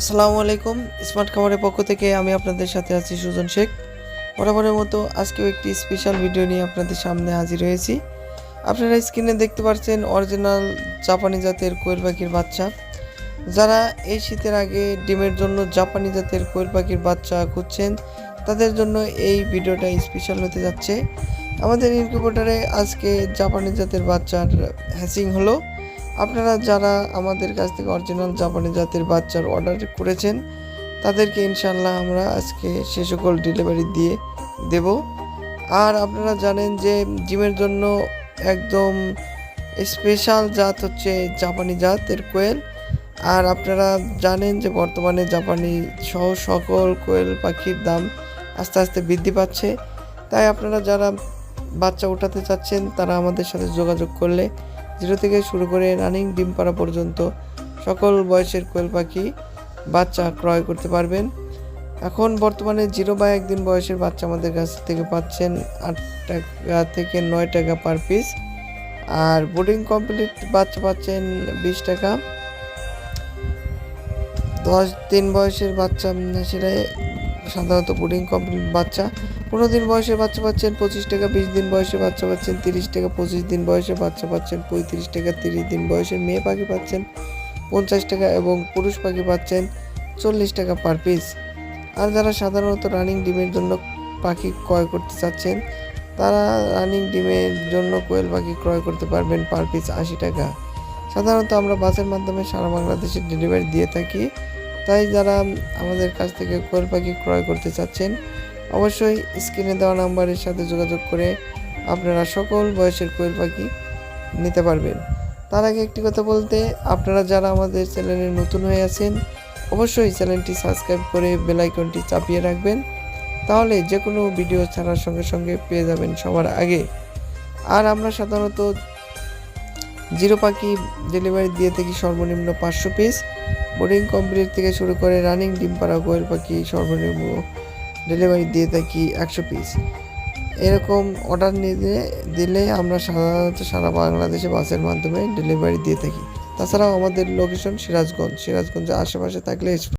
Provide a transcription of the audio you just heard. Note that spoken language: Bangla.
আসসালামু আলাইকুম, স্মার্ট খাবারের পক্ষ থেকে আমি আপনাদের সাথে আছি সুজন শেখ। বরাবরের মতো আজকেও একটি স্পেশাল ভিডিও নিয়ে আপনাদের সামনে হাজির হয়েছি। আপনারা স্ক্রিনে দেখতে পাচ্ছেন অরিজিনাল জাপানি জাতের কোয়েল পাখির বাচ্চা। যারা এই শীতের আগে ডিমের জন্য জাপানি জাতের কোয়েল পাখির বাচ্চা খুঁজছেন, তাদের জন্য এই ভিডিওটা স্পেশাল হতে যাচ্ছে। আমাদের ইনকিউবেটারে আজকে জাপানি জাতের বাচ্চার হ্যাসিং হলো। আপনারা যারা আমাদের কাছ থেকে অরিজিনাল জাপানি জাতের বাচ্চার অর্ডার করেছেন, তাদেরকে ইনশাল্লাহ আমরা আজকে সে সকল ডেলিভারি দিয়ে দেব। আর আপনারা জানেন যে জিমের জন্য একদম স্পেশাল জাত হচ্ছে জাপানি জাতের কোয়েল। আর আপনারা জানেন যে বর্তমানে জাপানি সহ সকল কোয়েল পাখির দাম আস্তে আস্তে বৃদ্ধি পাচ্ছে। তাই আপনারা যারা বাচ্চা ওঠাতে চাচ্ছেন, তারা আমাদের সাথে যোগাযোগ করলে জিরো থেকে শুরু করে রানিং ডিম পাড়া পর্যন্ত সকল বয়সের কোয়েল পাখি বাচ্চা ক্রয় করতে পারবেন। এখন বর্তমানে জিরো বা একদিন বয়সের বাচ্চা আমাদের কাছ থেকে পাচ্ছেন আট টাকা থেকে নয় টাকা পার পিস আর বোর্ডিং কমপ্লিট বাচ্চা পাচ্ছেন বিশ টাকা। দশ দিন বয়সের বাচ্চা, সেটাই সাধারণত বোর্ডিং কমপ্লিট বাচ্চা। পনেরো দিন বয়সে বাচ্চা পাচ্ছেন পঁচিশ টাকা, বিশ দিন বয়সে বাচ্চা পাচ্ছেন তিরিশ টাকা, পঁচিশ দিন বয়সে বাচ্চা পাচ্ছেন পঁয়ত্রিশ টাকা, তিরিশ দিন বয়সে মেয়ে পাখি পাচ্ছেন পঞ্চাশ টাকা এবং পুরুষ পাখি পাচ্ছেন চল্লিশ টাকা পার পিস আর যারা সাধারণত রানিং ডিমের জন্য পাখি ক্রয় করতে চাচ্ছেন, তারা রানিং ডিমের জন্য কোয়েল পাখি ক্রয় করতে পারবেন পার পিস আশি টাকা। সাধারণত আমরা বাসের মাধ্যমে সারা বাংলাদেশে ডেলিভারি দিয়ে থাকি, তাই যারা আমাদের কাছ থেকে কোয়েল পাখি ক্রয় করতে চাচ্ছেন অবশ্যই স্ক্রিনে দেওয়া নাম্বারের সাথে যোগাযোগ করে আপনারা সকল বয়সের কোয়েল পাখি নিতে পারবেন। তার আগে একটি কথা বলতে, আপনারা যারা আমাদের চ্যানেলে নতুন হয়ে আছেন, অবশ্যই চ্যানেলটি সাবস্ক্রাইব করে বেল আইকনটি চাপিয়ে রাখবেন। তাহলে যে কোনো ভিডিও ছাড়ার সঙ্গে সঙ্গে পেয়ে যাবেন সবার আগে। আর আমরা সাধারণত জিরো পাখি ডেলিভারি দিয়ে থাকি সর্বনিম্ন পাঁচশো পিস। বোর্ডিং কমপ্লিট থেকে শুরু করে রানিং ডিম পাড়া কোয়েল পাখি সর্বনিম্ন ডেলিভারি দিয়ে থাকি একশো পিস এরকম অর্ডার নিয়ে দিলে আমরা সাধারণত সারা বাংলাদেশে বাসের মাধ্যমে ডেলিভারি দিয়ে থাকি। তাছাড়াও আমাদের লোকেশন সিরাজগঞ্জ। সিরাজগঞ্জের আশেপাশে থাকলে